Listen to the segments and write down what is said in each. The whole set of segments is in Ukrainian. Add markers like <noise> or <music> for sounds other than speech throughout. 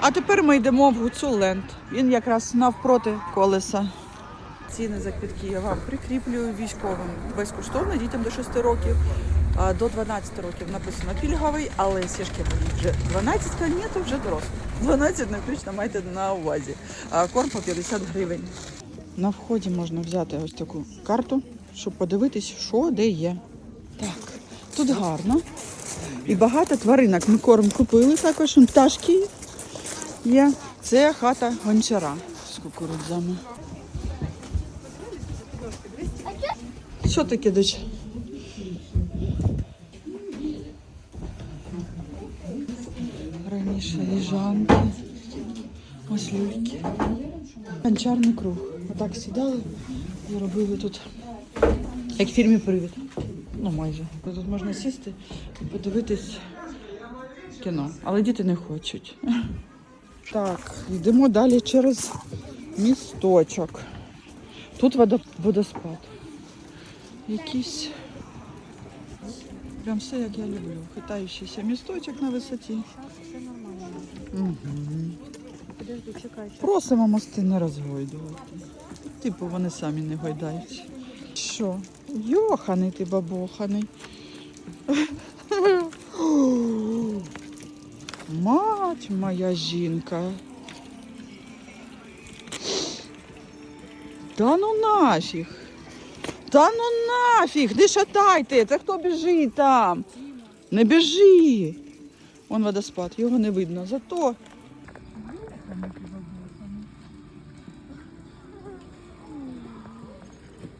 А тепер ми йдемо в Гуцуленд. Він якраз навпроти колеса. Ціни за квітки я вам прикріплюю військовим безкоштовно дітям до 6 років. До 12 років написано пільговий, але сішки будуть вже 12, ні, то вже дорослі. 12 не включно майте на увазі. Корм по 50 гривень. На вході можна взяти ось таку карту, щоб подивитись, що де є. Так, тут гарно. І багато тваринок. Ми корм купили також, пташки є. Це хата гончара з кукурудзами. Що таке, доча? Раніше ліжанки, ось люльки. Гончарний круг. Отак сідали і робили тут, як в фільмі Привід. Ну майже. Тут можна сісти і подивитись кіно. Але діти не хочуть. Так, йдемо далі через місточок. Тут водо- водоспад. Якийсь. Прям все як я люблю. Хитаючийся місточок на висоті. Угу. Подожди, чекай. Просимо мости не розгойдувати. Типу вони самі не гойдаються. Що? Йоханий ти бабоханий. Мать моя жінка. Та ну нафіг. Та ну нафіг, не шатайте. Це хто біжить там? Не біжи. Вон водоспад, його не видно. Зато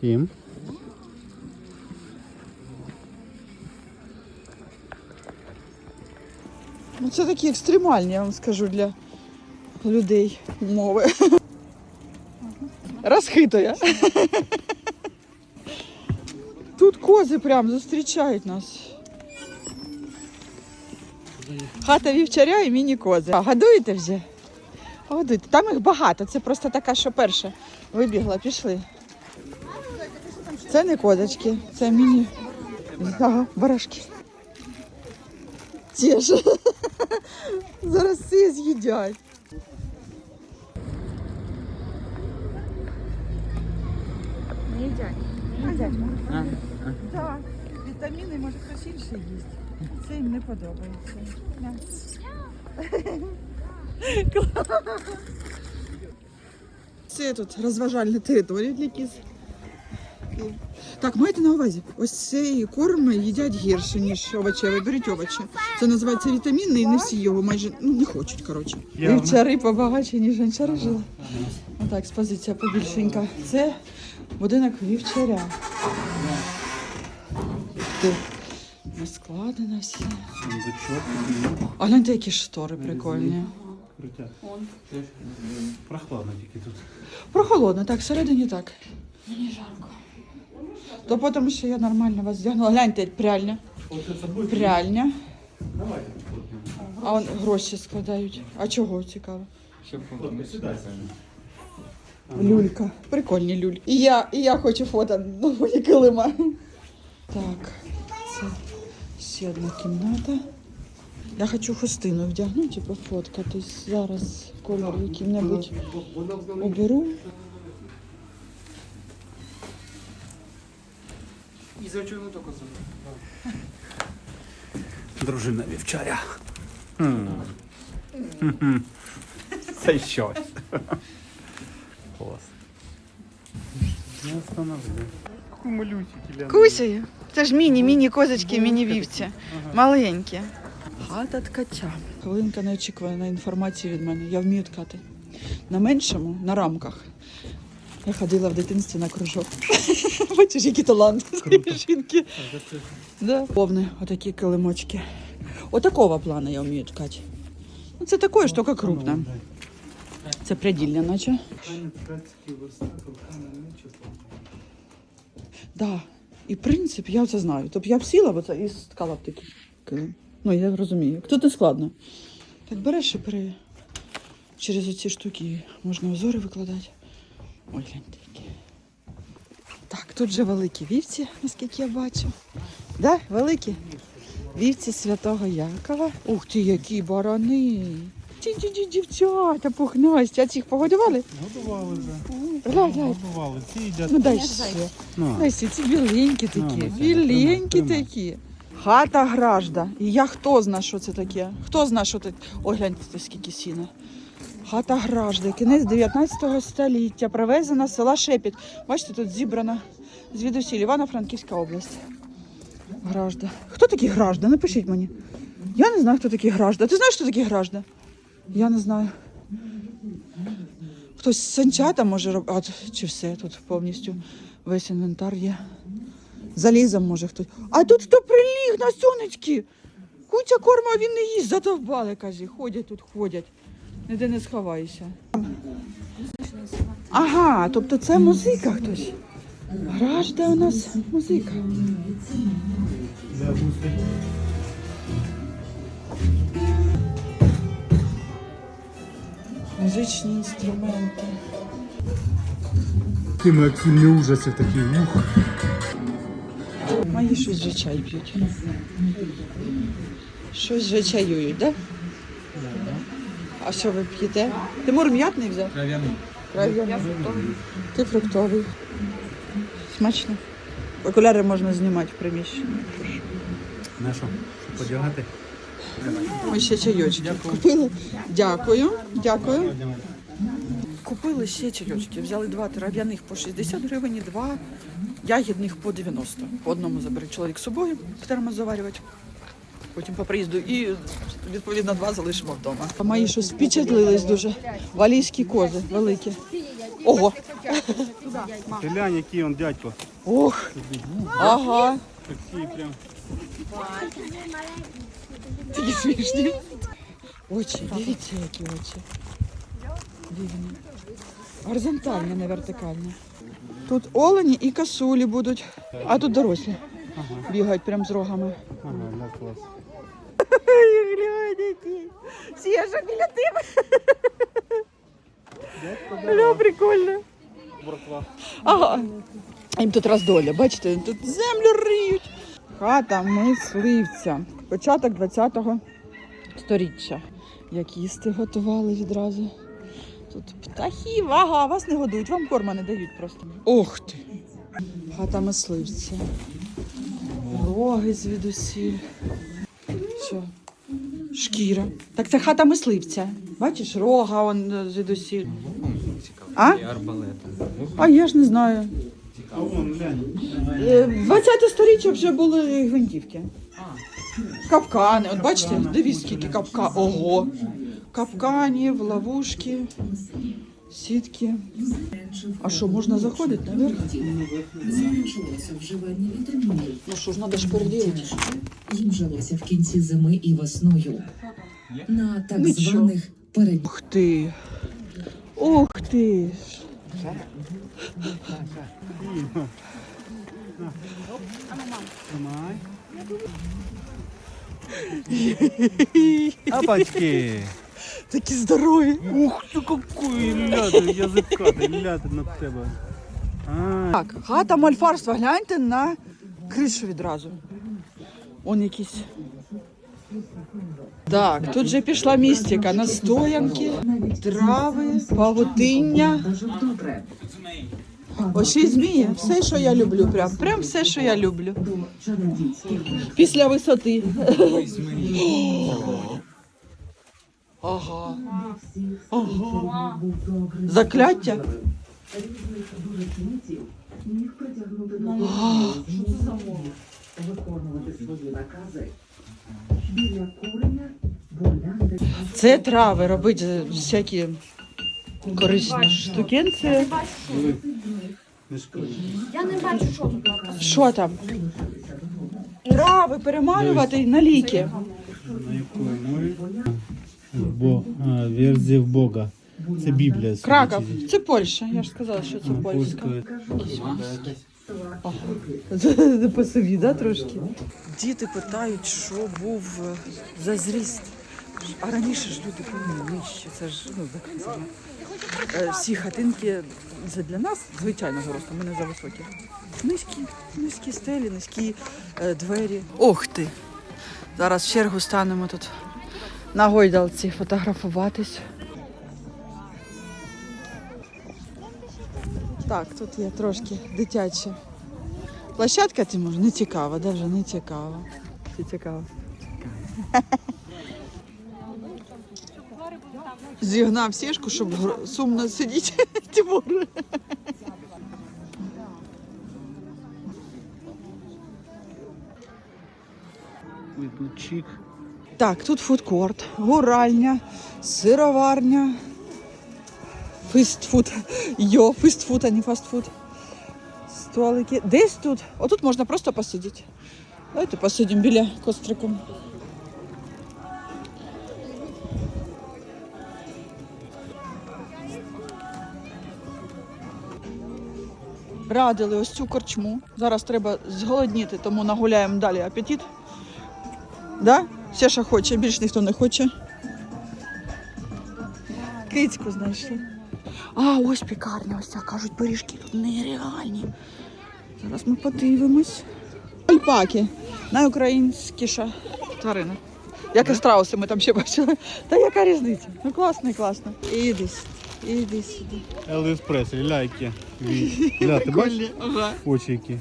Ким? Ну, це такі екстремальні, я вам скажу, для людей умови. Розхитує. Тут кози прям зустрічають нас. Хата вівчаря і міні-кози. А, Годуєте вже? Годуйте. Там їх багато. Це просто така, що перша вибігла, пішли. Це не козочки, це міні. Барашки. Ті ж. <laughs> Зараз всі з'їдять. Не їдять. Не їдять. Так, вітаміни може хтось інший їсть. Це їм не подобається. Це тут розважальна територія для кіз. Так, майте на увазі, ось цей корм їдять гірше, ніж овочевий. Беріть овочі. Це називається вітамінний, і не всі його майже ну, не хочуть, коротше. Вівчари побагаче, ніж гончари жили. Отак, експозиція побільшенька. Це будинок вівчаря. Ти розкладено все. А гляньте, які штори прикольні. Прохладно тільки тут. Прохолодно, так, всередині так. Мені жарко. То потім ще я нормально вас вдягнула. Гляньте, пряльня. Пряльня. Давайте. А он гроші складають. А чого цікаво? Сідай. Люлька. Прикольні люльки. І я, і я хочу фото нової килима. Так, це ще одна кімната. Я хочу хустину вдягнути, пофоткатись. Зараз кольор який-небудь оберу. Дружина вівчаря. М. Хм-хм. Це щось. Клас. Не остановлю. Кусею. Це ж міні, міні козочки, міні вівці. Маленькі. Хата ткача. Хвилинка неочікуваної інформації від мене. Я вмію ткати. На меншому, на рамках. Я ходила в дитинстві на кружок. Бачиш, які таланти цієї жінки. Да. Повне, отакі килимочки. Отакого плану я вмію ткати. Ну, це такое ж, тільки крупне. Це прядільня, наче. Да. І принцип я це знаю. Тобто я б сіла б це і сткала б такі килим. Ну, я розумію. Тут не складно. Так береш і при... через оці штуки можна узори викладати. Ой, гляньте які. Тут же великі вівці, наскільки я бачу. Да, великі? Вівці святого Якова. Ух ти, які барани. ті, ті, ті, дівчата пухнасті. А цих погодували? Годували вже. Глянь, глянь. Годували. Ці їдять. Ну дай ще. Ну, Дай ще, ці біленькі такі, Ну, ну, це, біленькі тримай, такі. Хата гражда. І я хто знає, що це таке? Хто знає, що це? Ой, гляньте, скільки сіна. Хата гражда, кінець 19 століття, привезена з села Шепіт. Бачите, тут зібрана звідусіль Івано-Франківська область. Гражда. Хто такі гражда? Напишіть мені. Я не знаю, хто такі гражда. Ти знаєш, хто такі гражда? Я не знаю. Хтось санчата може робити. А, чи все тут повністю весь інвентар є. Залізом може хтось. А тут хто приліг на сонечки? Куча корму, а він не їсть, задовбали, каже. Ходять тут, ходять. Ніде не сховаєшся. Ага, тобто це музика хтось. Гражда у нас музика. Музичні інструменти. Ти як фільмі ужасів такі. Ух. Мої щось вже чай п'ють. Щось вже чаюють, так? Да? А що ви п'єте? Тимур м'ятний взяв? Трав'яний. Трав'яний. Ти фруктовий. Смачно. Окуляри можна знімати в приміщенні. На що? Подягати? Ми ще чайочки купили. Дякую, дякую. Купили ще чайочки. Взяли два трав'яних по 60 гривень і два ягідних по 90. По одному забере чоловік з собою, в термос заварювати. Потім по приїзду і відповідно два залишимо вдома. Мої щось впечатлились дуже. Валійські кози великі. Ого. Ти глянь, який он дядько. Ох. Ага. Такий прям. Такі смішні. Очі, дивіться, які очі. Дивні. Горизонтальні, не вертикальні. Тут олені і касулі будуть, а тут дорослі. Бігають прям з рогами. Ага, да, клас. Глянь, які. Сєжа біля тебе. Ля, прикольно. Ага. Їм тут роздоля, бачите, тут землю риють. Хата мисливця. Початок 20-го сторіччя. Як їсти готували відразу. Тут птахів, ага, вас не годують, вам корма не дають просто. Ох ти! Хата мисливця. Роги звідусіль. Що? Шкіра. Так це хата мисливця. Бачиш, рога он е, звідусіль. А? А я ж не знаю. А вон, глянь. Е, 20 сторіччя вже були гвинтівки. Капкани. От бачите, дивіться, скільки капка. Ого. Капканів, ловушки, сітки. А що, можна заходити наверх? Ну що ж, треба ж перевірити. Їм жилося в кінці зими і весною. На так Нічого. званих перед Ух ти. Ух ти. Апачки. Такі здорові. Ух ти, какой ляди, язикати, ляди на тебе. А, Так, хата мольфарства. Гляньте на кришу відразу. Он якийсь. Так, тут же пішла містика. Настоянки, трави, павутиння. й змії. Все, що я люблю. Прям, прям все, що я люблю. Після висоти. Ага. Ага. Закляття. Ага. Виконувати свої накази. Біля курення болянди Це трави робить всякі корисні штукенці. Я не бачу, що тут написано. Що там? Трави перемалювати на ліки. На якої мові? Бо, а, верзія в Бога. Це Біблія. Краков. Це Польща. Я ж сказала, що це польська. По собі, да, трошки? Діти питають, що був е, за зріст. А раніше ж люди були нижче. Це ж ну так е, всі хатинки це для нас звичайного росту. Ми не за високі. Низькі, низькі стелі, низькі е, двері. Ох ти! Зараз в чергу станемо тут на гойдалці фотографуватись. Так, тут є трошки дитяча площадка, ти може, не цікава, вже не цікава. Чи цікаво? Зігнав сішку, щоб сумно сидіти. <laughs> Тимур. Так, тут фудкорт, гуральня, сироварня, фастфуд. Йо, фастфуд, а не фастфуд. Столики. Десь тут. Отут можна просто посидіти. Давайте посидимо біля кострика. Радили ось цю корчму. Зараз треба зголодніти, тому нагуляємо далі апетит. Да? Все, хоче, більш ніхто не хоче. Кицьку знайшли. А, ось пікарня, ось ця кажуть, пиріжки тут нереальні. Зараз ми подивимось. Альпаки. Найукраїнськіша тварина. Як і страуси ми там ще бачили. Та яка різниця? Ну класно і класно. Іди сюди, іди сюди. Елвіс Преслі, ляйки. <laughs> Ля, ти бачиш? Ага. Очі які.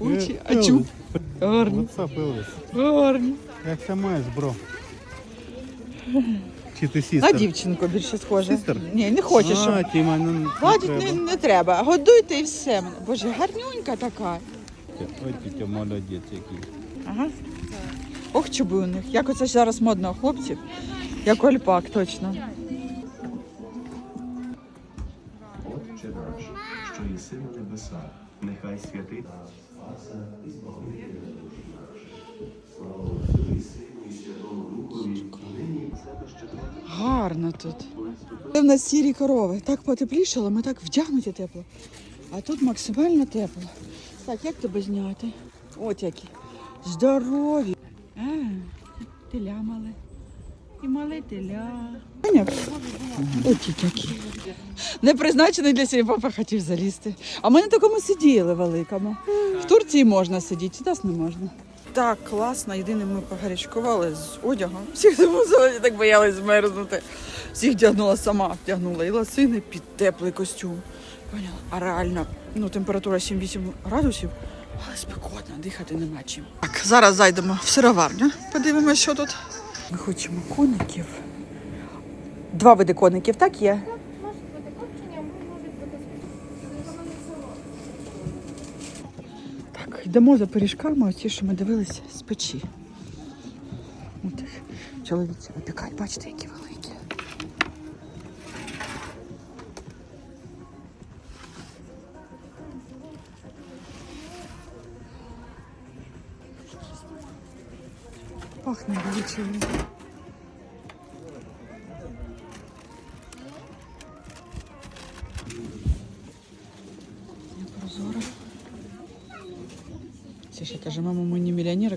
Очі, Е, а чуб? Гарні. Гарні. Як це маєш, бро? Чи ти На дівчинку більше схоже. Сістер? Ні, не хочеш. щоб- А, Тіма, ну, не не, треба. не треба. Годуйте і все. Боже, гарнюнька така. Ой, тітя, молодець який. Ага. Ох, чуби у них. Як оце зараз модно у хлопців. Як у альпак, точно. Отче наш, що єси на небесах, нехай святить. Гарно тут. Це в нас сірі корови. Так потеплішало, ми так вдягнуті тепло. А тут максимально тепло. Так, як тебе зняти? От які. Здорові. А, теля мале. І мале теля. Поняв? От ті такі. Не призначений для себе папа хотів залізти. А ми на такому сиділи великому. В Турції можна сидіти, у нас не можна. Так, класно. Єдине, ми погарячкували з одягом. Всіх замусили, так боялись змерзнути. Всіх вдягнула сама, вдягнула і ласини під теплий костюм. Поняла? А реально, ну, температура 7-8 градусів, але спекотно, дихати нема чим. Так, зараз зайдемо в сироварню, подивимося, що тут. Ми хочемо коників. Два види коників, так є? Йдемо за пиріжками, оці, що ми дивилися з печі. От їх чоловіці випікають, бачите, які великі. Пахне величезно.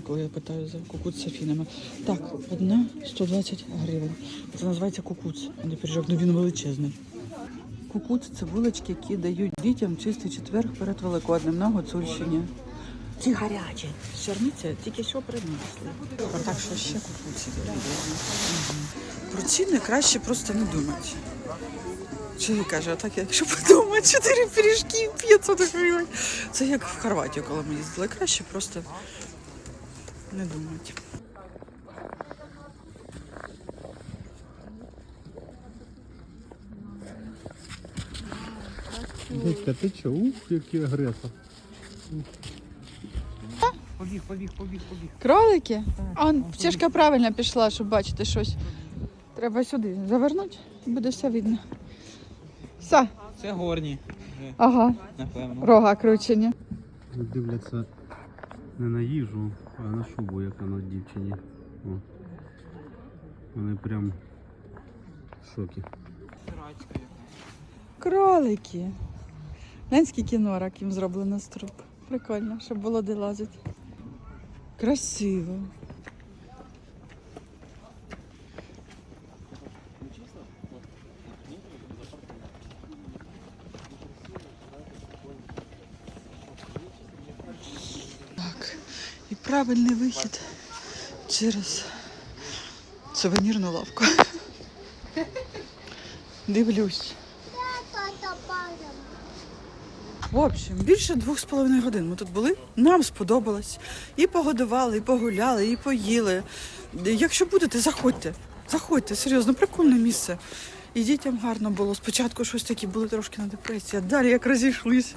Коли я питаю за кукуц з афінами. Так, одна 120 гривень. Це називається кукуц, а не пиріжок, ну він величезний. Кукуц це булочки, які дають дітям чистий четвер перед Великоднем на Гуцульщині. Ці гарячі. Черниця тільки що принесли. А так що ще кукуці. Про ціни краще просто не думати. Чоловік каже, а так якщо подумати, 4 пиріжки 500 гривень. Це як в Хорватію, коли ми їздили. Краще просто не думати. Дядька, ти чо? Ух, який агресор. Кролики? А стежка правильно пішла, щоб бачити щось. Треба сюди завернути, буде все видно. Все, Це горні, ага, напевно. рога кручені. Дивляться не на їжу, а на шубу, яка на дівчині. О. Вони прям в шокі. Кролики. Глянь, скільки норок їм зроблено з труб. Прикольно, щоб було де лазити. Красиво. Так, і правильний вихід через сувенірну лавку. Дивлюсь. В общем, більше двох з половиною годин ми тут були. Нам сподобалось. І погодували, і погуляли, і поїли. Якщо будете, заходьте. Заходьте, серйозно, прикольне місце. І дітям гарно було. Спочатку щось такі були трошки на депресії, а далі як розійшлися.